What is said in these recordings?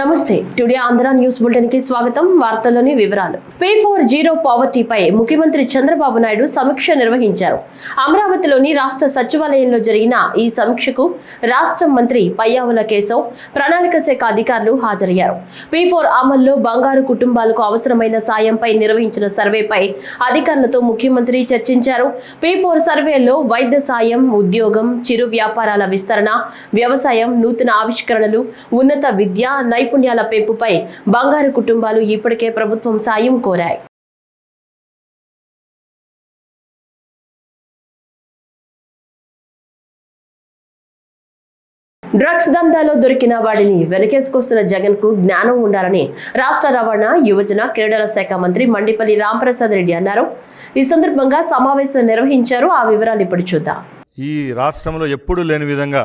నమస్తే. Today Andhra news బులెటిన్కి స్వాగతం. వార్తల్లోని వివరాలు. పే ఫోర్ జీరో పావర్టీపై ముఖ్యమంత్రి చంద్రబాబు నాయుడు సమీక్ష నిర్వహించారు. అమరావతిలోని రాష్ట్ర సచివాలయంలో జరిగిన ఈ సమీక్షకు రాష్ట్ర మంత్రి పయ్యావుల కేశవ్ ప్రణాళిక శాఖ అధికారులు హాజరయ్యారు. పే ఫోర్ అమల్లో బంగారు కుటుంబాలకు అవసరమైన సాయంపై నిర్వహించిన సర్వేపై అధికారులతో ముఖ్యమంత్రి చర్చించారు. పే ఫోర్ సర్వేలో వైద్య సాయం ఉద్యోగం చిరు వ్యాపారాల విస్తరణ వ్యవసాయం నూతన ఆవిష్కరణలు ఉన్నత విద్య నైపుణ్యాల పెంపుపై బంగారు కుటుంబాలు ఇప్పటికే ప్రభుత్వం సాయం కోరాయి. డ్రగ్స్ దందాలో దొరికిన వాడిని వెనకేసుకొస్తున్న జగన్కు జ్ఞానం ఉండాలని రాష్ట్ర రవాణా యువజన క్రీడల శాఖ మంత్రి మండిపల్లి రాంప్రసాద్ రెడ్డి అన్నారు. ఈ సందర్భంగా సమావేశం నిర్వహించారు. ఆ వివరాలు ఇప్పుడు చూద్దాం. ఈ రాష్ట్రంలో ఎప్పుడూ లేని విధంగా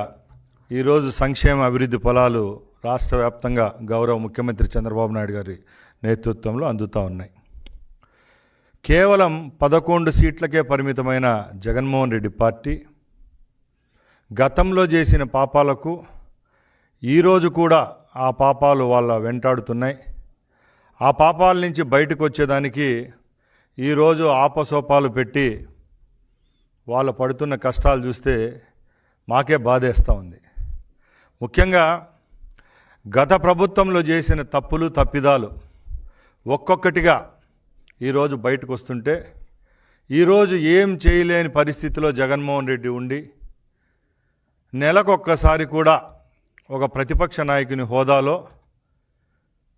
ఈరోజు సంక్షేమ అభివృద్ధి పొలాలు రాష్ట్ర వ్యాప్తంగా గౌరవ ముఖ్యమంత్రి చంద్రబాబు నాయుడు గారి నేతృత్వంలో అందుతూ ఉన్నాయి. కేవలం పదకొండు సీట్లకే పరిమితమైన జగన్మోహన్ రెడ్డి పార్టీ గతంలో చేసిన పాపాలకు ఈరోజు కూడా ఆ పాపాలు వాళ్ళ వెంటాడుతున్నాయి. ఆ పాపాల నుంచి బయటకు వచ్చేదానికి ఈరోజు ఆపసోపాలు పెట్టి వాళ్ళు పడుతున్న కష్టాలు చూస్తే మాకే బాధేస్తూ ఉంది. ముఖ్యంగా గత ప్రభుత్వంలో చేసిన తప్పులు తప్పిదాలు ఒక్కొక్కటిగా ఈరోజు బయటకు వస్తుంటే ఈరోజు ఏం చేయలేని పరిస్థితిలో జగన్మోహన్ రెడ్డి ఉండి నెలకొక్కసారి కూడా ఒక ప్రతిపక్ష నాయకుని హోదాలో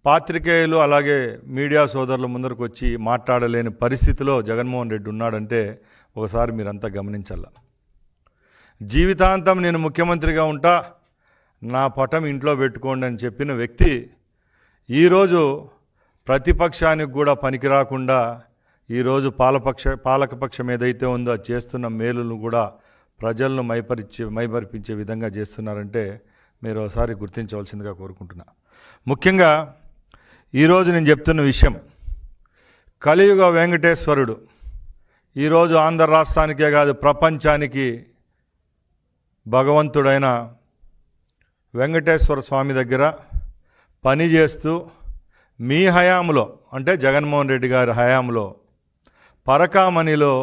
పాత్రికేయులు అలాగే మీడియా సోదరుల ముందరకు వచ్చి మాట్లాడలేని పరిస్థితిలో జగన్మోహన్ రెడ్డి ఉన్నాడంటే ఒకసారి మీరంతా గమనించాల జీవితాంతం నేను ముఖ్యమంత్రిగా ఉంటా నా పటం ఇంట్లో పెట్టుకోండి అని చెప్పిన వ్యక్తి ఈరోజు ప్రతిపక్షానికి కూడా పనికి రాకుండా ఈరోజు పాలపక్ష పాలకపక్షం ఏదైతే ఉందో అది చేస్తున్న మేలును కూడా ప్రజలను మైపరిచే మైమరిపించే విధంగా చేస్తున్నారంటే మీరు ఒకసారి గుర్తించవలసిందిగా కోరుకుంటున్నా. ముఖ్యంగా ఈరోజు నేను చెప్తున్న విషయం కలియుగ వెంకటేశ్వరుడు ఈరోజు ఆంధ్ర రాష్ట్రానికే కాదు ప్రపంచానికి భగవంతుడైన వెంకటేశ్వర స్వామి దగ్గర పని చేస్తూ మీ హయాంలో అంటే జగన్మోహన్ రెడ్డి గారి హయాంలో పరకామణిలో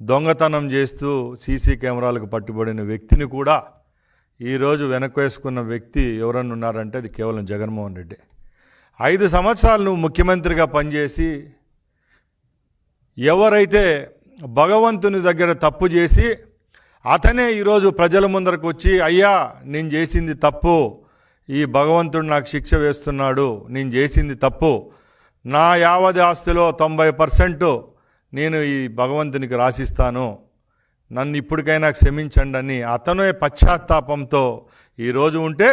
దొంగతనం చేస్తూ సీసీ కెమెరాలకు పట్టుబడిన వ్యక్తిని కూడా ఈరోజు వెనక్కేసుకున్న వ్యక్తి ఎవరన్నా ఉన్నారంటే అది కేవలం జగన్మోహన్ రెడ్డి. ఐదు సంవత్సరాలు నువ్వు ముఖ్యమంత్రిగా పనిచేసి ఎవరైతే భగవంతుని దగ్గర తప్పు చేసి అతనే ఈరోజు ప్రజల ముందరకు వచ్చి అయ్యా నేను చేసింది తప్పు. ఈ భగవంతుడు నాకు శిక్ష వేస్తున్నాడు. నేను చేసింది తప్పు. నా యావది ఆస్తిలో తొంభై పర్సెంట్ నేను ఈ భగవంతునికి రాసిస్తాను. నన్ను ఇప్పటికైనా క్షమించండి అని అతనే పశ్చాత్తాపంతో ఈరోజు ఉంటే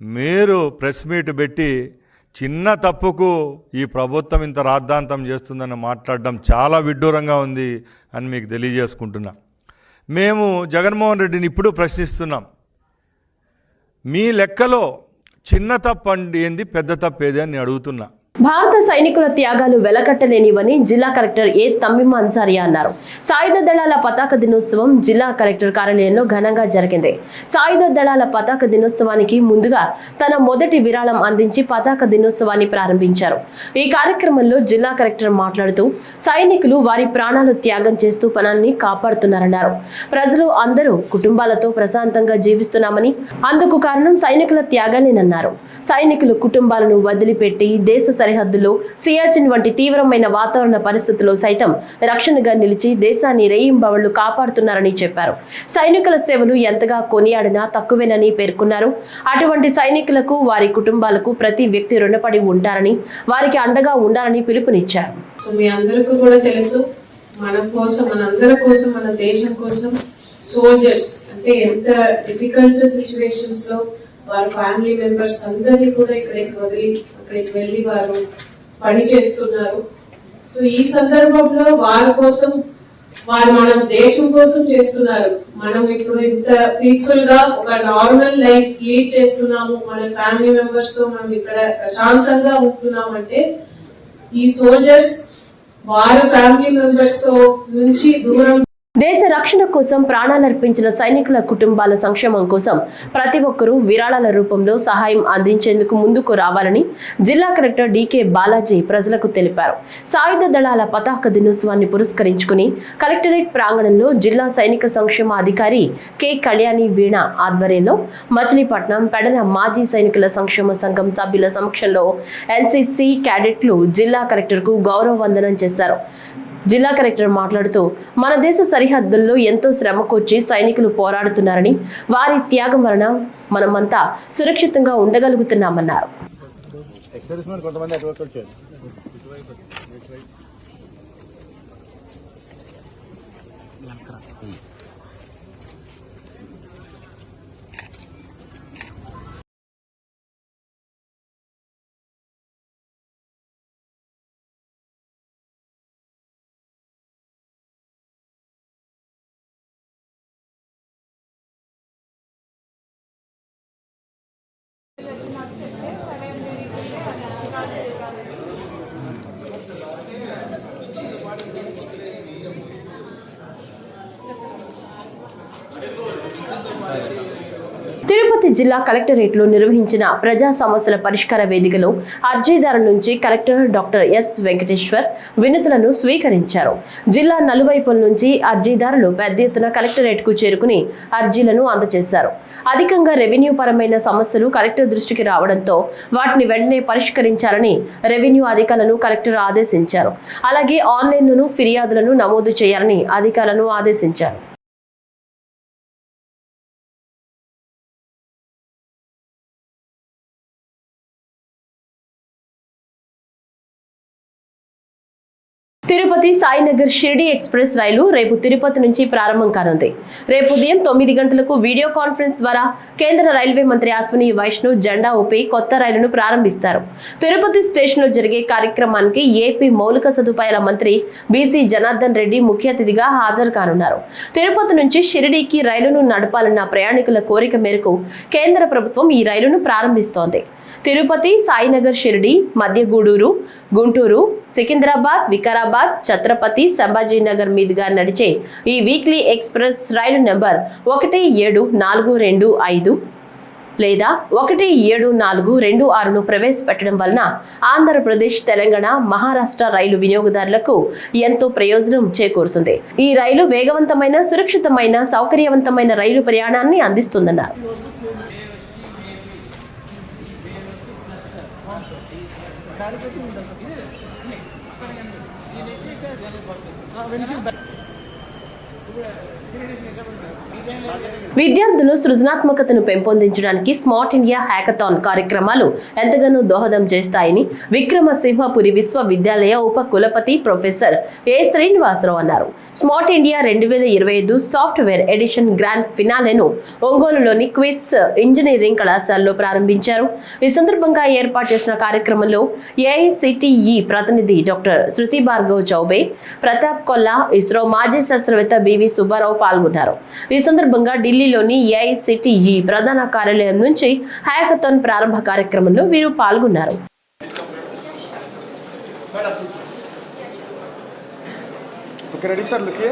మీరు ప్రెస్ మీట్ పెట్టి చిన్న తప్పుకు ఈ ప్రభుత్వం ఇంత రాద్ధాంతం చేస్తుందని మాట్లాడడం చాలా విడ్డూరంగా ఉంది అని మీకు తెలియజేసుకుంటున్నా. మేము జగన్మోహన్ రెడ్డిని ఇప్పుడు ప్రశ్నిస్తున్నాం. మీ లెక్కలో చిన్న తప్పు అండి ఏంది పెద్ద తప్పు ఏది అని అడుగుతున్నా. భారత సైనికుల త్యాగాలు వెలకట్టలేనివని జిల్లా కలెక్టర్ ఏ తమ్మిమ అన్సారియా అన్నారు. సాయుధ దళాల పతాక దినోత్సవం జిల్లా కలెక్టర్ కార్యాలయంలో ఘనంగా జరిగింది. సాయుధ దళాల పతాక దినోత్సవానికి ముందుగా తన మొదటి విరాళం అందించి పతాక దినోత్సవాన్ని ప్రారంభించారు. ఈ కార్యక్రమంలో జిల్లా కలెక్టర్ మాట్లాడుతూ సైనికులు వారి ప్రాణాలు త్యాగం చేస్తూ పనాన్ని కాపాడుతున్నారన్నారు. ప్రజలు అందరూ కుటుంబాలతో ప్రశాంతంగా జీవిస్తున్నామని అందుకు కారణం సైనికుల త్యాగానేనన్నారు సైనికులు కుటుంబాలను వదిలిపెట్టి దేశ సరి సరిహద్దులో సియాచిన్ వంటి తీవ్రమైన వాతావరణ పరిస్థితుల్లో సైతం రక్షణగా నిలిచి దేశాన్ని రేయింబవళ్ళు కాపాడుతున్నారని చెప్పారు. సైనికుల సేవలు ఎంతగా కొనియాడినా తక్కువేనని పేర్కొన్నారు. అటువంటి సైనికులకు వారి కుటుంబాలకు ప్రతి వ్యక్తి రుణపడి ఉంటారని వారికి అండగా ఉండాలని పిలుపునిచ్చారు. సో మీ అందరికీ కూడా తెలుసు మన కోసం మన అందరి కోసం మన దేశం కోసం సోల్జర్స్ అంటే ఎంత డిఫికల్ట్ సిచ్యువేషన్స్లో వారి ఫ్యామిలీ మెంబర్స్ అందరినీ కూడా ఇక్కడికి వదిలి అక్కడికి వెళ్ళి వారు పని చేస్తున్నారు. సో ఈ సందర్భంలో వారి కోసం వారు మన దేశం కోసం చేస్తున్నారు. మనం ఇప్పుడు ఇంత పీస్ఫుల్గా ఒక నార్మల్ లైఫ్ లీడ్ చేస్తున్నాము. మన ఫ్యామిలీ మెంబర్స్తో మనం ఇక్కడ ప్రశాంతంగా ఉంటున్నామంటే ఈ సోల్జర్స్ వారి ఫ్యామిలీ మెంబర్స్తో నుంచి దూరం దేశ రక్షణ కోసం ప్రాణాలర్పించిన సైనికుల కుటుంబాల సంక్షేమం కోసం ప్రతి ఒక్కరూ విరాళాల రూపంలో సహాయం అందించేందుకు ముందుకు రావాలని జిల్లా కలెక్టర్ డీకే బాలాజీ ప్రజలకు తెలిపారు. సాయుధ దళాల పతాక దినోత్సవాన్ని పురస్కరించుకుని కలెక్టరేట్ ప్రాంగణంలో జిల్లా సైనిక సంక్షేమ అధికారి కె కళ్యాణి వీణ ఆధ్వర్యంలో మచిలీపట్నం పెడన మాజీ సైనికుల సంక్షేమ సంఘం సభ్యుల సమక్షంలో ఎన్సీసీ క్యాడెట్లు జిల్లా కలెక్టర్కు గౌరవ వందనం చేశారు. జిల్లా కలెక్టర్ మాట్లాడుతూ మన దేశ సరిహద్దుల్లో ఎంతో శ్రమకొచ్చి సైనికులు పోరాడుతున్నారని వారి త్యాగం వలన మనమంతా సురక్షితంగా ఉండగలుగుతున్నామన్నారు. జిల్లా కలెక్టరేట్లో నిర్వహించిన ప్రజా సమస్యల పరిష్కార వేదికలో అర్జీదారుల నుంచి కలెక్టర్ డాక్టర్ ఎస్ వెంకటేశ్వర్ వినతులను స్వీకరించారు. జిల్లా నలువైపుల నుంచి అర్జీదారులు పెద్ద ఎత్తున కలెక్టరేట్కు చేరుకుని అర్జీలను అందజేశారు. అధికంగా రెవెన్యూ పరమైన సమస్యలు కలెక్టర్ దృష్టికి రావడంతో వాటిని వెంటనే పరిష్కరించాలని రెవెన్యూ అధికారులను కలెక్టర్ ఆదేశించారు. అలాగే ఆన్లైన్లోనూ ఫిర్యాదులను నమోదు చేయాలని అధికారులను ఆదేశించారు. తిరుపతి సాయినగర్ షిరిడి ఎక్స్ప్రెస్ రైలు రేపు తిరుపతి నుంచి ప్రారంభం కానుంది. రేపు ఉదయం తొమ్మిది గంటలకు వీడియో కాన్ఫరెన్స్ ద్వారా కేంద్ర రైల్వే మంత్రి అశ్విని వైష్ణవ్ జెండా ఊపి కొత్త రైలును ప్రారంభిస్తారు. తిరుపతి స్టేషన్లో జరిగే కార్యక్రమానికి ఏపీ మౌలిక సదుపాయాల మంత్రి బీసీ జనార్దన్ రెడ్డి ముఖ్య అతిథిగా హాజరు కానున్నారు. తిరుపతి నుంచి షిరిడీకి రైలును నడపాలన్న ప్రయాణికుల కోరిక మేరకు కేంద్ర ప్రభుత్వం ఈ రైలును ప్రారంభిస్తోంది. తిరుపతి సాయినగర్ షిరిడి మధ్యగూడూరు గుంటూరు సికింద్రాబాద్ వికారాబాద్ ఛత్రపతి సంభాజీనగర్ మీదుగా నడిచే ఈ వీక్లీ ఎక్స్ప్రెస్ రైలు నెంబర్ ఒకటి ఏడు నాలుగు రెండు ఐదు లేదా ఒకటి ఏడు నాలుగు రెండు ఆరును ప్రవేశపెట్టడం వలన ఆంధ్రప్రదేశ్ తెలంగాణ మహారాష్ట్ర రైలు వినియోగదారులకు ఎంతో ప్రయోజనం చేకూరుతుంది. ఈ రైలు వేగవంతమైన సురక్షితమైన సౌకర్యవంతమైన రైలు ప్రయాణాన్ని అందిస్తుందన్నారు. பென்சில் విద్యార్థులు సృజనాత్మకతను పెంపొందించడానికి స్మార్ట్ ఇండియా హ్యాకథాన్ కార్యక్రమాలు ఎంతగానో దోహదం చేస్తాయని విక్రమసింహపురి విశ్వవిద్యాలయ ఉప కులపతి ప్రొఫెసర్ ఏ శ్రీనివాసరావు అన్నారు. స్మార్ట్ ఇండియా రెండు వేల ఇరవై ఐదు సాఫ్ట్వేర్ ఎడిషన్ గ్రాండ్ ఫినాలెను ఒంగోలులోని క్విస్ ఇంజనీరింగ్ కళాశాలలో ప్రారంభించారు. ఈ సందర్భంగా ఏర్పాటు చేసిన కార్యక్రమంలో ఏఐసిటిఈ ప్రతినిధి డాక్టర్ శృతి భార్గవ్ చౌబే ప్రతాప్ కొల్లా ఇస్రో మాజీ శాస్త్రవేత్త బివి సుబ్బారావు పాల్గొన్నారు. ఈ సందర్భంగా ఢిల్లీ ఢిల్లీలోని ఏఐసిటిఈ ప్రధాన కార్యాలయం నుంచి హ్యాకథాన్ ప్రారంభ కార్యక్రమంలో వీరు పాల్గొన్నారు. ఓకే రెడీ సార్ లుక్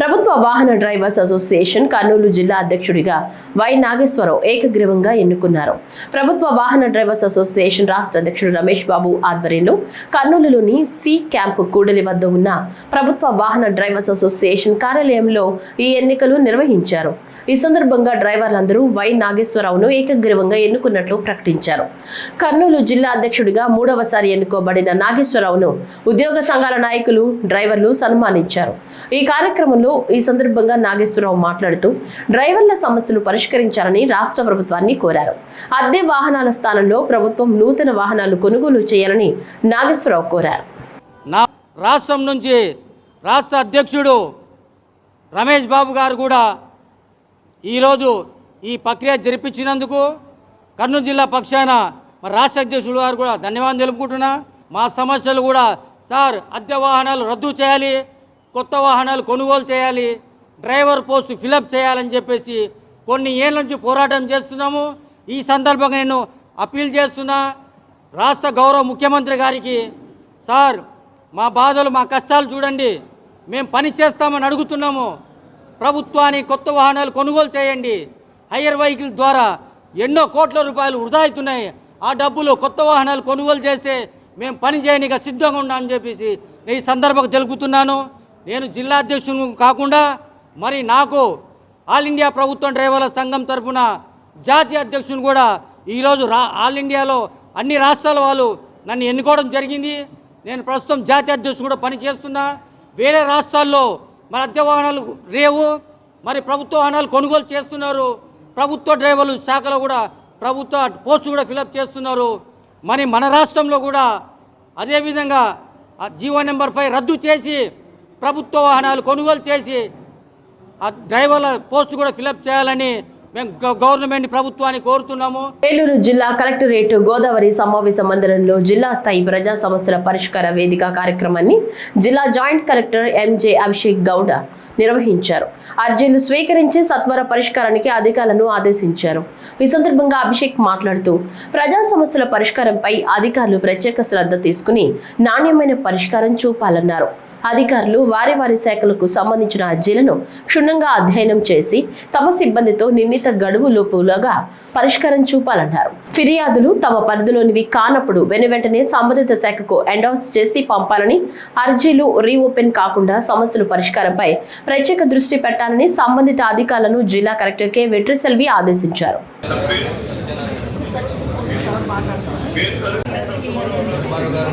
ప్రభుత్వ వాహన డ్రైవర్స్ అసోసియేషన్ కర్నూలు జిల్లా అధ్యక్షుడిగా వై నాగేశ్వరరావు ఏకగ్రీవంగా ఎన్నుకున్నారు. ప్రభుత్వ వాహన డ్రైవర్స్ అసోసియేషన్ రాష్ట్ర అధ్యక్షుడు రమేష్ బాబు ఆధ్వర్యంలో కర్నూలులోని సి క్యాంపు కూడలి వద్ద ఉన్న ప్రభుత్వ వాహన డ్రైవర్స్ అసోసియేషన్ కార్యాలయంలో ఈ ఎన్నికలు నిర్వహించారు. ఈ సందర్భంగా డ్రైవర్లందరూ వై నాగేశ్వరరావును ఏకగ్రీవంగా ఎన్నుకున్నట్లు ప్రకటించారు. కర్నూలు జిల్లా అధ్యక్షుడిగా మూడవసారి ఎన్నుకోబడిన రావును. ఉద్యోగ సంఘాల నాయకులు డ్రైవర్లు సన్మానించారు. ఈ కార్యక్రమంలో ఈ సందర్భంగా నాగేశ్వరరావు మాట్లాడుతూ డ్రైవర్ల సమస్యలు పరిష్కరించాలని రాష్ట్ర ప్రభుత్వాన్ని కోరారు. అద్దె వాహనాల స్థానంలో ప్రభుత్వం నూతన వాహనాలు కొనుగోలు చేయాలని నాగేశ్వరరావు కోరారు. నా రాష్ట్రం నుంచి రాష్ట్ర అధ్యక్షుడు రమేష్ బాబు గారు కూడా ఈరోజు ఈ ప్రక్రియ జరిపించినందుకు కర్నూలు జిల్లా పక్షాన రాష్ట్ర అధ్యక్షుడు గారు కూడా ధన్యవాదాలు తెలుపుకుంటున్నా. మా సమస్యలు కూడా సార్ అద్దె వాహనాలు రద్దు చేయాలి కొత్త వాహనాలు కొనుగోలు చేయాలి డ్రైవర్ పోస్ట్ ఫిలప్ చేయాలని చెప్పేసి కొన్ని ఏళ్ళ నుంచి పోరాటం చేస్తున్నాము. ఈ సందర్భంగా నేను అప్పీల్ చేస్తున్నా రాష్ట్ర గౌరవ ముఖ్యమంత్రి గారికి సార్ మా బాధలు మా కష్టాలు చూడండి. మేము పని చేస్తామని అడుగుతున్నాము. ప్రభుత్వానికి కొత్త వాహనాలు కొనుగోలు చేయండి. హయ్యర్ వెహికల్ ద్వారా ఎన్నో కోట్ల రూపాయలు వృధా అవుతున్నాయి. ఆ డబ్బులు కొత్త వాహనాలు కొనుగోలు చేసే మేము పని చేయనిక సిద్ధంగా ఉన్నామని చెప్పేసి నేను ఈ సందర్భంగా తెలుపుతున్నాను. నేను జిల్లా అధ్యక్షుడు కాకుండా మరి నాకు ఆల్ ఇండియా ప్రభుత్వం డ్రైవర్ల సంఘం తరఫున జాతీయ అధ్యక్షుని కూడా ఈరోజు రా ఆల్ ఇండియాలో అన్ని రాష్ట్రాల వాళ్ళు నన్ను ఎన్నుకోవడం జరిగింది. నేను ప్రస్తుతం జాతీయ అధ్యక్షుడు కూడా పనిచేస్తున్నా వేరే రాష్ట్రాల్లో మరి అద్దె వాహనాలు రేవు. మరి ప్రభుత్వ వాహనాలు కొనుగోలు చేస్తున్నారు. ప్రభుత్వ డ్రైవర్లు శాఖలో కూడా ప్రభుత్వ పోస్టులు కూడా ఫిలప్ చేస్తున్నారు. మరి మన రాష్ట్రంలో కూడా అదేవిధంగా ఆ జీవో నెంబర్ ఫైవ్ రద్దు చేసి ప్రభుత్వ వాహనాలు కొనుగోలు చేసి ఆ డ్రైవర్ల పోస్టు కూడా ఫిలప్ చేయాలని మేము గవర్నమెంట్ ప్రభుత్వాన్ని కోరుతున్నాము. ఏలూరు జిల్లా కలెక్టరేట్ గోదావరి సమావేశ మందిరంలో జిల్లా స్థాయి ప్రజా సమస్యల పరిష్కార వేదిక కార్యక్రమాన్ని జిల్లా joint collector MJ Abhishek Gowda నిర్వహించారు. అర్జీలు స్వీకరించి సత్వర పరిష్కారానికి అధికారులను ఆదేశించారు. ఈ సందర్భంగా అభిషేక్ మాట్లాడుతూ ప్రజా సమస్యల పరిష్కారంపై అధికారులు ప్రత్యేక శ్రద్ధ తీసుకుని నాణ్యమైన పరిష్కారం చూపాలన్నారు. అధికారులు వారి వారి శాఖలకు సంబంధించిన అర్జీలను క్షుణ్ణంగా అధ్యయనం చేసి తమ సిబ్బందితో నిర్ణీత గడువు లోపులుగా పరిష్కారం చూపాలన్నారు ఫిర్యాదులు తమ పరిధిలోనివి కానప్పుడు వెనువెంటనే సంబంధిత శాఖకు ఎండాస్ చేసి పంపాలని అర్జీలు రీఓపెన్ కాకుండా సమస్యల పరిష్కారంపై ప్రత్యేక దృష్టి పెట్టాలని సంబంధిత అధికారులను జిల్లా కలెక్టర్ కె. వెట్రిసెల్వి ఆదేశించారు. గారు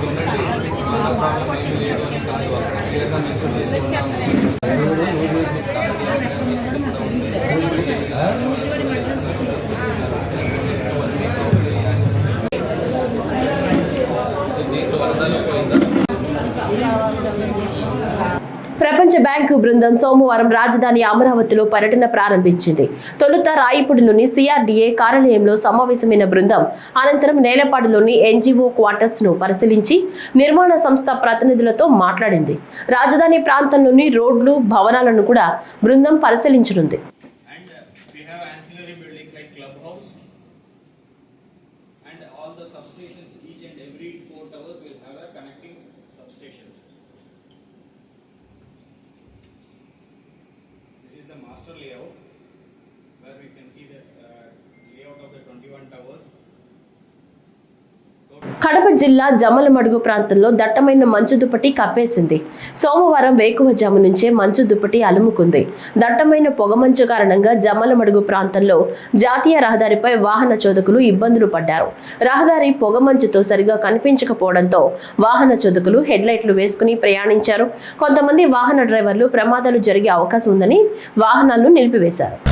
ప్రపంచ బ్యాంకు బృందం సోమవారం రాజధాని అమరావతిలో పర్యటన ప్రారంభించింది. తొలుత రాయిపూడిలోని సిఆర్డీఏ కార్యాలయంలో సమావేశమైన బృందం అనంతరం నేలపాడులోని ఎన్జీఓ క్వార్టర్స్ను పరిశీలించి నిర్మాణ సంస్థ ప్రతినిధులతో మాట్లాడింది. రాజధాని ప్రాంతంలోని రోడ్లు భవనాలను కూడా బృందం పరిశీలించనుంది. This is the master layout, where we can see the uh, layout of the twenty-one towers. Kadapa జిల్లా జమ్మలమడుగు ప్రాంతంలో దట్టమైన మంచు దుప్పటి కప్పేసింది. సోమవారం వేకువజాము నుంచే మంచు దుప్పటి అలుముకుంది. దట్టమైన పొగమంచు కారణంగా జమ్మలమడుగు ప్రాంతంలో జాతీయ రహదారిపై వాహన చోదకులు ఇబ్బందులు పడ్డారు. రహదారి పొగమంచుతో సరిగా కనిపించకపోవడంతో వాహన చోదకులు హెడ్లైట్లు వేసుకుని ప్రయాణించారు. కొంతమంది వాహన డ్రైవర్లు ప్రమాదాలు జరిగే అవకాశం ఉందని వాహనాలను నిలిపివేశారు.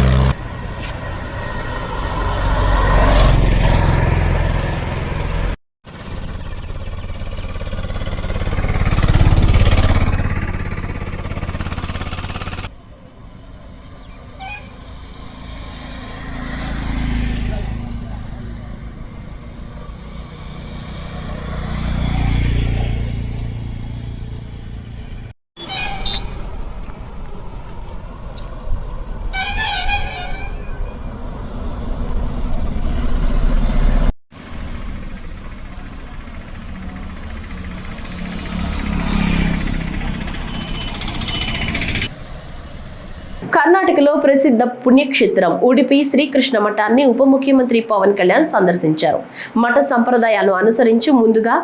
కర్ణాటకలో ప్రసిద్ధ పుణ్యక్షేత్రం ఉడిపి శ్రీకృష్ణ మఠాన్ని ఉప ముఖ్యమంత్రి పవన్ కళ్యాణ్ సందర్శించారు. మఠ సంప్రదాయాలను అనుసరించి ముందుగా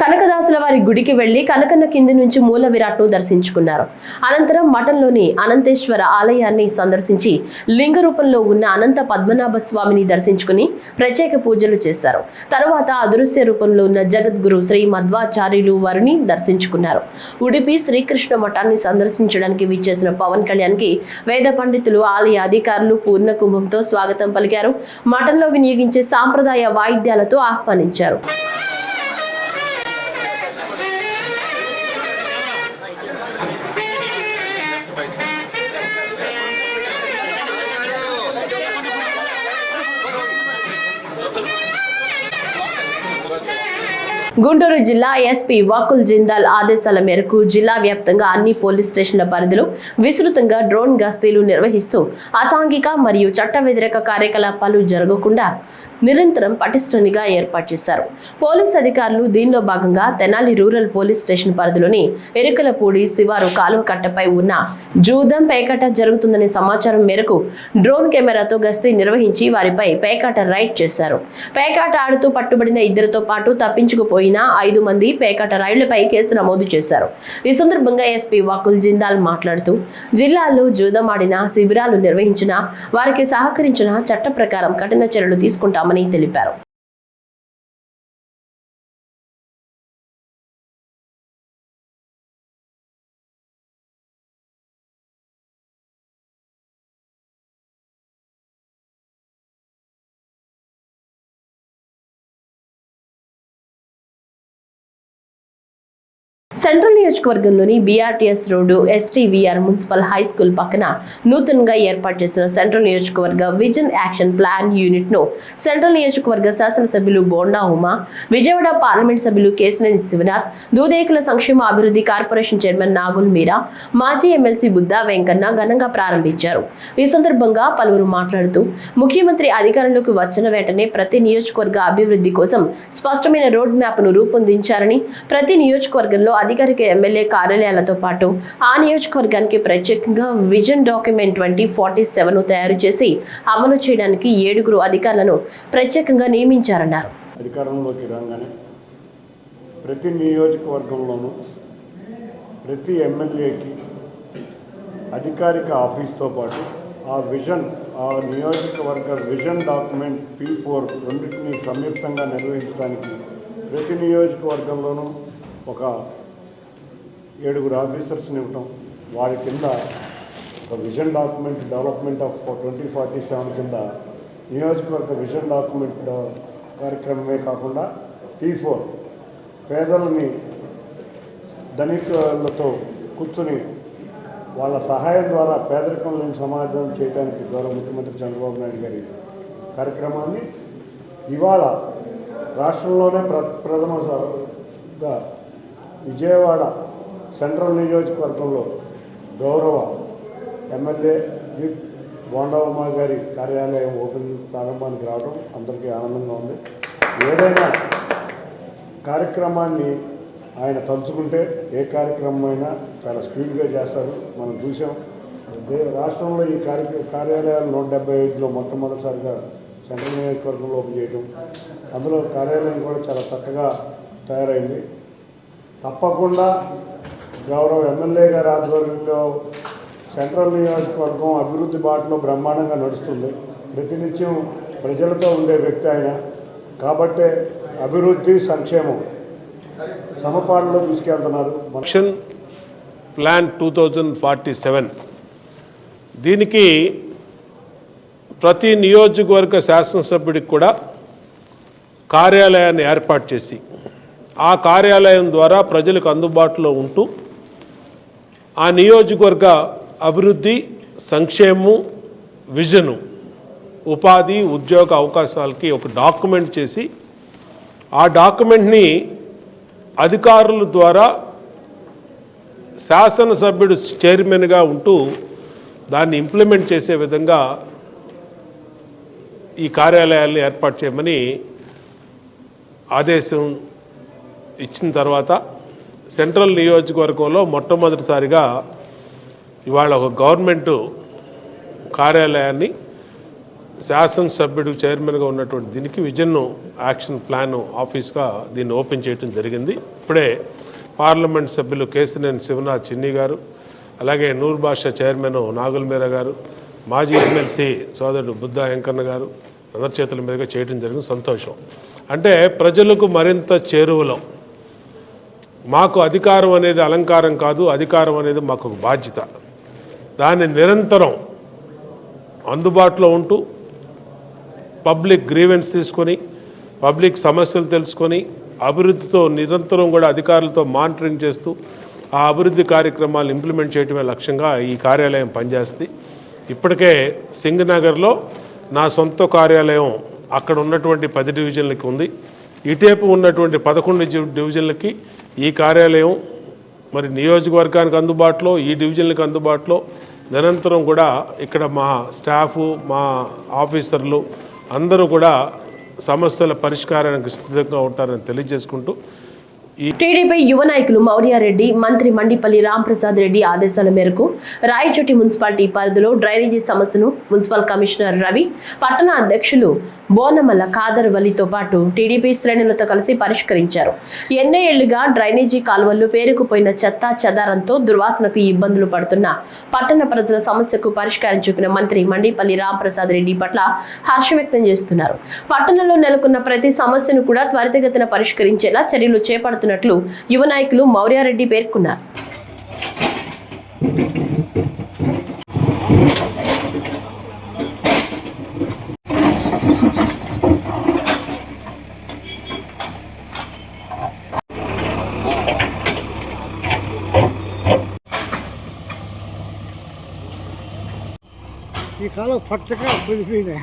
కనకదాసుల వారి గుడికి వెళ్ళి కనకన్న కింది నుంచి మూల విరాట్ను దర్శించుకున్నారు. అనంతరం మఠంలోని అనంతేశ్వర ఆలయాన్ని సందర్శించి లింగ రూపంలో ఉన్న అనంత పద్మనాభ స్వామిని దర్శించుకుని ప్రత్యేక పూజలు చేశారు. తర్వాత అదృశ్య రూపంలో ఉన్న జగద్గురు శ్రీ మధ్వాచార్యులు వారిని దర్శించుకున్నారు. ఉడిపి శ్రీకృష్ణ మఠాన్ని సందర్శించడానికి విచ్చేసిన పవన్ కళ్యాణ్కి వేద పండితులు ఆలయ అధికారులు పూర్ణ కుంభంతో స్వాగతం పలికారు. మఠంలో వినియోగించే సాంప్రదాయ వాయిద్యాలతో ఆహ్వానించారు. గుంటూరు జిల్లా ఎస్పీ వాకుల్ జిందాల్ ఆదేశాల మేరకు జిల్లా వ్యాప్తంగా అన్ని పోలీస్ స్టేషన్ల పరిధిలో విస్తృతంగా డ్రోన్ గస్తీలు నిర్వహిస్తూ అసాంఘిక మరియు చట్ట వ్యతిరేక కార్యకలాపాలు జరగకుండా నిరంతరం పటిష్టనిగా ఏర్పాటు చేశారు. పోలీస్ అధికారులు దీనిలో భాగంగా తెనాలి రూరల్ పోలీస్ స్టేషన్ పరిధిలోని ఎరుకలపూడి శివారు కాలువ కట్టపై ఉన్న జూదం పేకాట జరుగుతుందనే సమాచారం మేరకు డ్రోన్ కెమెరాతో గస్తీ నిర్వహించి వారిపై పేకాట రైడ్ చేశారు. పేకాట ఆడుతూ పట్టుబడిన ఇద్దరితో పాటు తప్పించుకుపోయి తప్పించుకుపోయిన ఐదు మంది పేకాట రైళ్ళపై కేసు నమోదు చేశారు. ఈ సందర్భంగా ఎస్పీ వాకుల్ జిందాల్ మాట్లాడుతూ జిల్లాలో జూదమాడిన శిబిరాలు నిర్వహించిన వారికి సహకరించిన చట్ట ప్రకారం కఠిన చర్యలు తీసుకుంటామని తెలిపారు. సెంట్రల్ నియోజకవర్గంలోని BRTS road STVR municipal high school పక్కన నూతనంగా ఏర్పాటు చేసిన సెంట్రల్ నియోజకవర్గ విజన్ యాక్షన్ ప్లాన్ యూనిట్ను సెంట్రల్ నియోజకవర్గ శాసనసభ్యులు బోండా ఉమా విజయవాడ పార్లమెంట్ సభ్యులు కేసినేని శివనాథ్ దూదేకుల సంక్షేమ అభివృద్ధి కార్పొరేషన్ చైర్మన్ నాగుల్ మీరా మాజీ ఎమ్మెల్సీ బుద్దా వెంకన్న ఘనంగా ప్రారంభించారు. ఈ సందర్భంగా పలువురు మాట్లాడుతూ ముఖ్యమంత్రి అధికారంలోకి వచ్చిన వెంటనే ప్రతి నియోజకవర్గ అభివృద్ధి కోసం స్పష్టమైన రోడ్ మ్యాప్ను రూపొందించారని ప్రతి నియోజకవర్గంలో అధికారిక ఎమ్మెల్యే కార్యాలయాలతో పాటు ఆ నియోజకవర్గానికి ప్రత్యేకంగా vision document twenty forty seven తయారు చేసి అమలు చేయడానికి ఏడుగురు అధికారులను ప్రత్యేకంగా నియమించారన్నారు. అధికారంలోకి రాగానే ప్రతి నియోజకవర్గంలోనూ ప్రతి ఎమ్మెల్యేకి అధికారిక ఆఫీస్తో పాటు ఆ విజన్ ఆ నియోజకవర్గ విజన్ డాక్యుమెంట్ పీ ఫోర్ రెండింటిని సంయుక్తంగా నిర్వహించడానికి ప్రతి నియోజకవర్గంలోనూ ఒక ఏడుగురు ఆఫీసర్స్ని ఇవ్వటం వారి కింద ఒక vision document development of twenty forty seven కింద నియోజకవర్గ విజన్ డాక్యుమెంట్ కార్యక్రమమే కాకుండా టీ ఫోర్ పేదలని ధనికులతో కూర్చుని వాళ్ళ సహాయం ద్వారా పేదరికం లేని సమాజం చేయడానికి గౌరవ ముఖ్యమంత్రి చంద్రబాబు నాయుడు గారి కార్యక్రమాన్ని ఇవాళ రాష్ట్రంలోనే ప్ర ప్రథమగా విజయవాడ సెంట్రల్ నియోజకవర్గంలో గౌరవ ఎమ్మెల్యే విప్ బోండా గారి కార్యాలయం ఓపెన్ ప్రారంభానికి రావడం అందరికీ ఆనందంగా ఉంది. ఏదైనా కార్యక్రమాన్ని ఆయన తలుచుకుంటే ఏ కార్యక్రమం అయినా చాలా స్పీడ్గా చేస్తారు. మనం చూసాం దే- రాష్ట్రంలో ఈ కార్య కార్యాలయాలు నూట డెబ్బై ఐదులో మొట్టమొదటిసారిగా సెంట్రల్ నియోజకవర్గంలో ఓపెన్ చేయడం అందులో కార్యాలయం కూడా చాలా చక్కగా తయారైంది. తప్పకుండా గౌరవ ఎమ్మెల్యే గారి ఆధ్వర్యంలో సెంట్రల్ నియోజకవర్గం అభివృద్ధి బాటలో బ్రహ్మాండంగా నడుస్తుంది. ప్రతినిత్యం ప్రజలతో ఉండే వ్యక్తి ఆయన. కాబట్టే అభివృద్ధి సంక్షేమం సమపాలనలో తీసుకెళ్తున్నారు. Action plan two thousand forty seven దీనికి ప్రతి నియోజకవర్గ శాసనసభ్యుడికి కూడా కార్యాలయాన్ని ఏర్పాటు చేసి ఆ కార్యాలయం ద్వారా ప్రజలకు అందుబాటులో ఉంటూ ఆ నియోజకవర్గ అభివృద్ధి సంక్షేమం విజను ఉపాధి ఉద్యోగ అవకాశాలకి ఒక డాక్యుమెంట్ చేసి ఆ డాక్యుమెంట్ని అధికారుల ద్వారా శాసనసభ్యుడు చైర్మన్గా ఉంటూ దాన్ని ఇంప్లిమెంట్ చేసే విధంగా ఈ కార్యాలయాల్ని ఏర్పాటు చేయమని ఆదేశం ఇచ్చిన తర్వాత సెంట్రల్ నియోజకవర్గంలో మొట్టమొదటిసారిగా ఇవాళ ఒక గవర్నమెంటు కార్యాలయాన్ని శాసనసభ్యుడు చైర్మన్గా ఉన్నటువంటి దీనికి విజన్ యాక్షన్ ప్లాన్ ఆఫీస్గా దీన్ని ఓపెన్ చేయడం జరిగింది. ఇప్పుడే పార్లమెంట్ సభ్యులు కేసినేని శివనాథ్ చిన్ని గారు అలాగే నూర్ భాష చైర్మన్ నాగుల్మీర గారు మాజీ ఎమ్మెల్సీ సోదరుడు బుద్ధా వెంకన్న గారు అందరి చేతుల మీదుగా చేయడం జరిగింది. సంతోషం. అంటే ప్రజలకు మరింత చేరువలో మాకు అధికారం అనేది అలంకారం కాదు అధికారం అనేది మాకు ఒక బాధ్యత. దాన్ని నిరంతరం అందుబాటులో ఉంటూ పబ్లిక్ గ్రీవెన్స్ తీసుకొని పబ్లిక్ సమస్యలు తెలుసుకొని అభివృద్ధితో నిరంతరం కూడా అధికారులతో మానిటరింగ్ చేస్తూ ఆ అభివృద్ధి కార్యక్రమాలు ఇంప్లిమెంట్ చేయటమే లక్ష్యంగా ఈ కార్యాలయం పనిచేస్తుంది. ఇప్పటికే సింగనగర్లో నా సొంత కార్యాలయం అక్కడ ఉన్నటువంటి పది డివిజన్లకి ఉంది. ఇటేపు ఉన్నటువంటి పదకొండు డివిజన్లకి ఈ కార్యాలయం మరి నియోజకవర్గానికి అందుబాటులో ఈ డివిజన్లకు అందుబాటులో. నిరంతరం కూడా ఇక్కడ మా స్టాఫు మా ఆఫీసర్లు అందరూ కూడా సమస్యల పరిష్కారానికి సిద్ధంగా ఉంటారని తెలియజేసుకుంటూ టీడీపీ యువ నాయకులు మౌర్యారెడ్డి మంత్రి మండిపల్లి రాంప్రసాద్ రెడ్డి ఆదేశాల మేరకు రాయచోటి మున్సిపాలిటీ పరిధిలో డ్రైనేజీ సమస్యను మున్సిపల్ కమిషనర్ రవి పట్టణ అధ్యక్షులు బోనమల్ల ఖాదర్ వలితో పాటు టీడీపీ శ్రేణులతో కలిసి పరిష్కరించారు. ఎన్నో ఏళ్ళుగా డ్రైనేజీ కాలువల్లో పేరుకుపోయిన చెత్త చెదారంతో దుర్వాసనకు ఇబ్బందులు పడుతున్న పట్టణ ప్రజల సమస్యకు పరిష్కారం చూపిన మంత్రి మండిపల్లి రాంప్రసాద్ రెడ్డి పట్ల హర్షం వ్యక్తం చేస్తున్నారు. పట్టణంలో నెలకొన్న ప్రతి సమస్యను కూడా త్వరితగతిన పరిష్కరించేలా చర్యలు చేపడుతున్నారు చేపడుతున్నట్లు యువ నాయకులు మౌర్యారెడ్డి పేర్కొన్నారు. ఈ కాలం పచ్చగా పులిపోయినాయి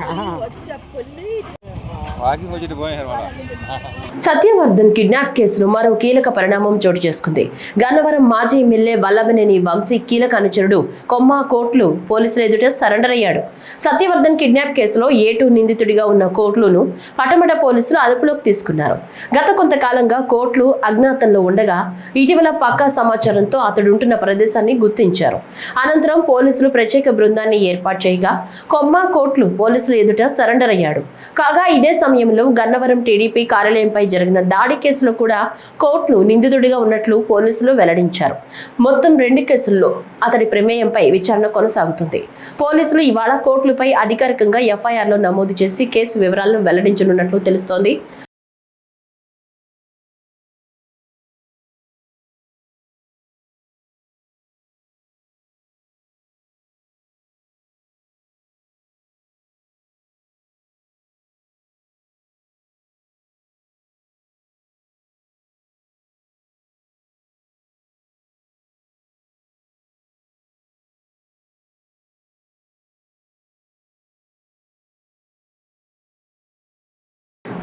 సత్యవర్ధన్ కిడ్నాప్ కేసులో మరో కీలక పరిణామం చోటు చేసుకుంది. గన్నవరం మాజీ ఎమ్మెల్యే వల్లభనేని వంశీ కీలక అనుచరుడు కొమ్మ కోట్లు పోలీసుల ఎదుట సరెండర్ అయ్యాడు. సత్యవర్ధన్ కిడ్నాప్ కేసులో ఏటూ నిందితుడిగా ఉన్న కోట్లును పటమట పోలీసులు అదుపులోకి తీసుకున్నారు. గత కొంతకాలంగా కోట్లు అజ్ఞాతంలో ఉండగా ఇటీవల పక్కా సమాచారంతో అతడు ఉంటున్న ప్రదేశాన్ని గుర్తించారు. అనంతరం పోలీసులు ప్రత్యేక బృందాన్ని ఏర్పాటు చేయగా కొమ్మ కోట్లు పోలీసుల ఎదుట సరెండర్ అయ్యాడు. కాగా ఇదే సమయంలో గన్నవరం టీడీపీ కార్యాలయంపై జరిగిన దాడి కేసులో కూడా కోర్టును నిందితుడిగా ఉన్నట్లు పోలీసులు వెల్లడించారు. మొత్తం రెండు కేసుల్లో అతడి ప్రమేయంపై విచారణ కొనసాగుతుంది. పోలీసులు ఇవాళ కోర్టులపై అధికారికంగా ఎఫ్ఐఆర్లో నమోదు చేసి కేసు వివరాలను వెల్లడించనున్నట్లు తెలుస్తోంది.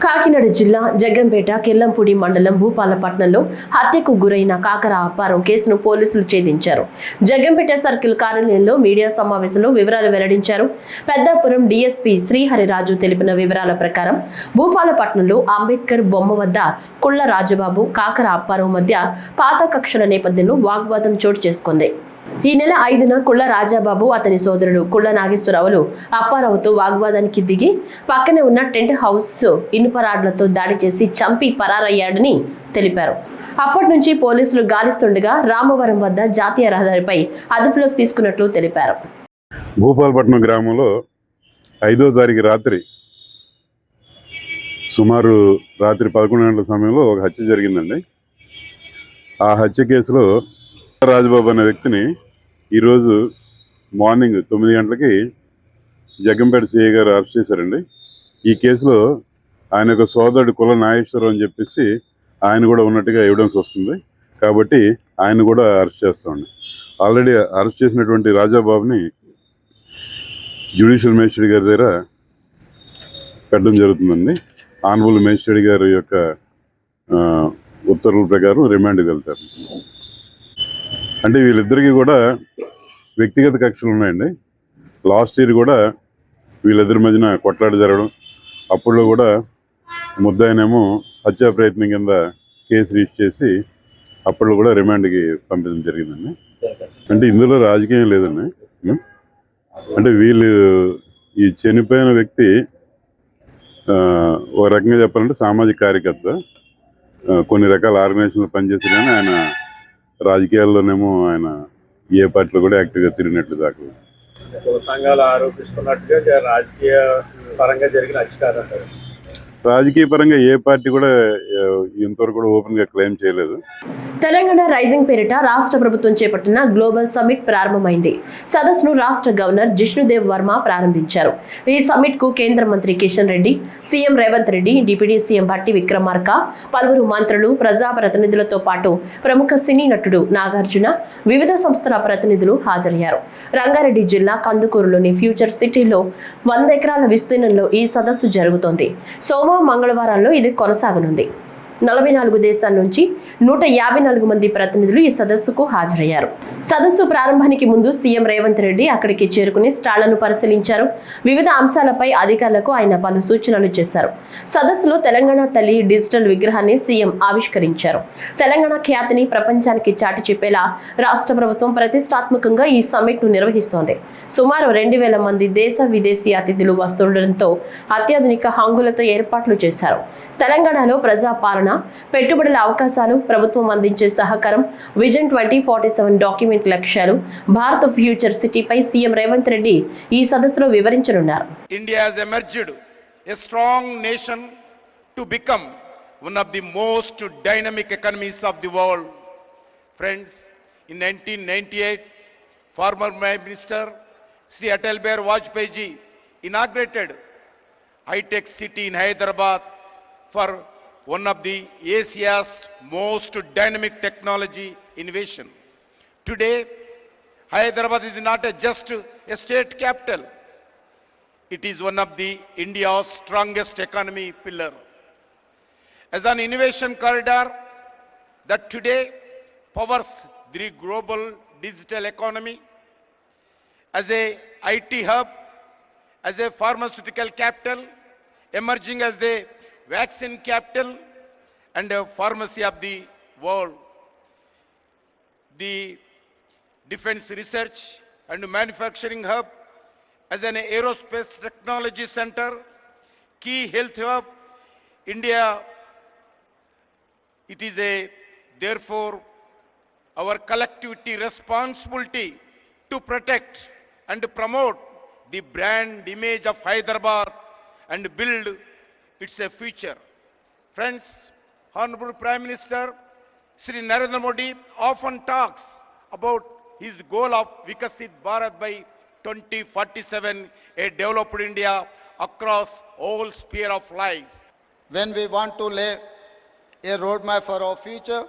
కాకినాడ జిల్లా జగ్గంపేట కెల్లంపూడి మండలం భూపాలపట్నంలో హత్యకు గురైన కాకర అప్పారం కేసును పోలీసులు ఛేదించారు. జగ్గంపేట సర్కిల్ కార్యాలయంలో మీడియా సమావేశంలో వివరాలు వెల్లడించారు. పెద్దాపురం డీఎస్పీ శ్రీహరిరాజు తెలిపిన వివరాల ప్రకారం భూపాలపట్నంలో అంబేద్కర్ బొమ్మ వద్ద కుళ్ళ రాజబాబు కాకర అప్పారం మధ్య పాత కక్షల నేపథ్యంలో వాగ్వాదం చోటు చేసుకుంది. ఈ నెల ఐదున కుళ్ళ రాజాబాబు అతని సోదరుడు కుళ్ళ నాగేశ్వరరావులు అప్పారావుతో వాగ్వాదానికి దిగి పక్కనే ఉన్న టెంట్ హౌస్ ఇనుపరాడ్లతో దాడి చేసి చంపి పరారయ్యాడని తెలిపారు. అప్పటి నుంచి పోలీసులు గాలిస్తుండగా రామవరం వద్ద జాతీయ రహదారిపై అదుపులోకి తీసుకున్నట్లు తెలిపారు. భూపాలపట్నం గ్రామంలో ఐదో తారీఖు రాత్రి సుమారు రాత్రి పదకొండు గంటల సమయంలో ఒక హత్య జరిగిందండి. ఆ హత్య కేసులో రాజబాబు అనే వ్యక్తిని ఈరోజు మార్నింగ్ తొమ్మిది గంటలకి జగ్గంపేట సిఐ గారు అరెస్ట్ చేశారండి. ఈ కేసులో ఆయన యొక్క సోదరుడు కుల నాగేశ్వరరావు అని చెప్పేసి ఆయన కూడా ఉన్నట్టుగా ఎవిడెన్స్ వస్తుంది. కాబట్టి ఆయన కూడా అరెస్ట్ చేస్తామండి. ఆల్రెడీ అరెస్ట్ చేసినటువంటి రాజాబాబుని జ్యుడిషియల్ మేజిస్ట్రేట్ గారి దగ్గర పెట్టడం జరుగుతుందండి. ఆనరబుల్ మేజిస్ట్రేట్ గారి యొక్క ఉత్తర్వుల ప్రకారం రిమాండ్కి వెళ్తారు. అంటే వీళ్ళిద్దరికీ కూడా వ్యక్తిగత కక్షలు ఉన్నాయండి. లాస్ట్ ఇయర్ కూడా వీళ్ళిద్దరి మధ్యన కొట్లాట జరగడం అప్పుడులో కూడా ముద్దాయనేమో హత్యా ప్రయత్నం కింద కేసు రిజిస్టర్ చేసి అప్పట్లో కూడా రిమాండ్కి పంపించడం జరిగిందండి. అంటే ఇందులో రాజకీయం లేదండి. అంటే వీళ్ళు ఈ చనిపోయిన వ్యక్తి ఒక రకంగా చెప్పాలంటే సామాజిక కార్యకర్త కొన్ని రకాల ఆర్గనైజేషన్లు పనిచేసి కానీ ఆయన రాజకీయాల్లోనేమో ఆయన ఏ పార్టీలో కూడా యాక్టివ్గా తిరిగినట్లు దాకా సంఘాలు ఆరోపిస్తున్నట్టుగా రాజకీయ పరంగా జరిగిన అంటారు. రాజకీయ పరంగా ఏ పార్టీ కూడా ఇంతవరకు కూడా ఓపెన్గా క్లెయిమ్ చేయలేదు. తెలంగాణ రైజింగ్ పేరిట రాష్ట్ర ప్రభుత్వం చేపట్టిన గ్లోబల్ సమ్మిట్ ప్రారంభమైంది. సదస్సును రాష్ట్ర గవర్నర్ జిష్ణుదేవ్ వర్మ ప్రారంభించారు. ఈ సమ్మిట్కు కేంద్ర మంత్రి Kishan Reddy CM Revanth Reddy deputy CM Bhatti Vikramarka పలువురు మంత్రులు ప్రజాప్రతినిధులతో పాటు ప్రముఖ సినీ నటుడు నాగార్జున వివిధ సంస్థల ప్రతినిధులు హాజరయ్యారు. రంగారెడ్డి జిల్లా కందుకూరులోని ఫ్యూచర్ సిటీలో వంద ఎకరాల విస్తీర్ణంలో ఈ సదస్సు జరుగుతోంది. సోమ మంగళవారాల్లో ఇది కొనసాగనుంది. నలభై నాలుగు దేశాల నుంచి నూట యాభై నాలుగు మంది ప్రతినిధులు ఈ సదస్సుకు హాజరయ్యారు. సదస్సు ప్రారంభానికి ముందు సీఎం రేవంత్ రెడ్డి అక్కడికి చేరుకుని స్టాళ్ళను పరిశీలించారు. వివిధ అంశాలపై అధికారులకు ఆయన పలు సూచనలు చేశారు. సదస్సులో తెలంగాణ తల్లి డిజిటల్ విగ్రహాన్ని సీఎం ఆవిష్కరించారు. తెలంగాణ ఖ్యాతిని ప్రపంచానికి చాటి చెప్పేలా రాష్ట్ర ప్రభుత్వం ప్రతిష్టాత్మకంగా ఈ సమ్మిట్ను నిర్వహిస్తోంది. సుమారు రెండు వేల మంది దేశ విదేశీ అతిథులు వస్తుండటంతో అత్యాధునిక హంగులతో ఏర్పాట్లు చేశారు. తెలంగాణలో ప్రజాపాలన పాలన పెట్టుబడుల అవకాశాలు ప్రభుత్వం అందించే సహకారం vision twenty forty seven document లక్ష్యాలు భారత ఫ్యూచర్ సిటీపై సీఎం రేవంత్ రెడ్డి ఈ సదస్సులో వివరించనున్నారు India has emerged a strong nation to become one of the most dynamic economies of the world. Friends, in 1998, former Prime Minister Sri Atal Bihari Vajpayee ji inaugurated high-tech city in Hyderabad for one of the Asia's most dynamic technology innovation. Today, Hyderabad is not a just a state capital. It is one of the India's strongest economy pillar. As an innovation corridor that today powers the global digital economy, as a IT hub, as a pharmaceutical capital, emerging as the vaccine capital and a pharmacy of the world. The defense research and manufacturing hub as an aerospace technology center, key health hub, India. It is a, therefore, our collectivity responsibility to protect and promote the brand image of Hyderabad and build its a future. Friends, Honorable Prime Minister Sri Narendra Modi often talks about his goal of Vikasit Bharat by 2047, a developed India across all sphere of life. when we want to lay a roadmap for our future,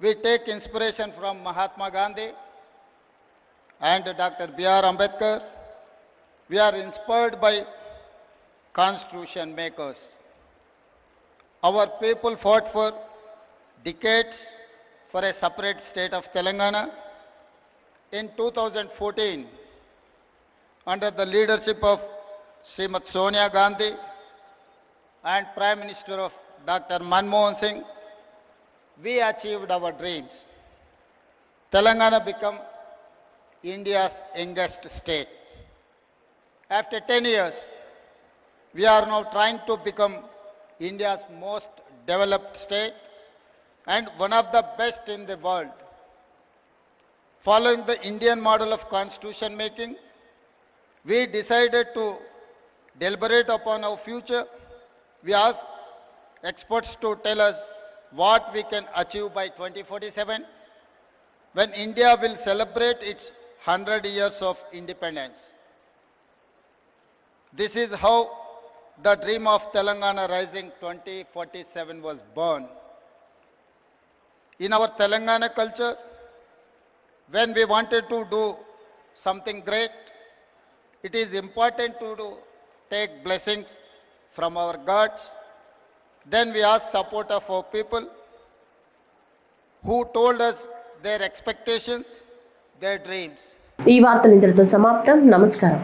we take inspiration from Mahatma Gandhi and Dr. B.R. Ambedkar. We are inspired by constitution makers. Our people fought for decades for a separate state of Telangana. In 2014, under the leadership of Srimati Sonia Gandhi, and Prime Minister of Dr. Manmohan Singh, we achieved our dreams. Telangana became India's youngest state. After 10 years, we are now trying to become India's most developed state and one of the best in the world. Following the Indian model of constitution making, we decided to deliberate upon our future we asked experts to tell us what we can achieve by 2047 when India will celebrate its 100 years of independence. This is how the dream of Telangana Rising 2047 was born. In our Telangana culture, when we wanted to do something great, it is important to do, take blessings from our gods. Then we ask support of our people who told us their expectations, their dreams. ఈ వార్త ఇంతటితో సమాప్తం నమస్కారం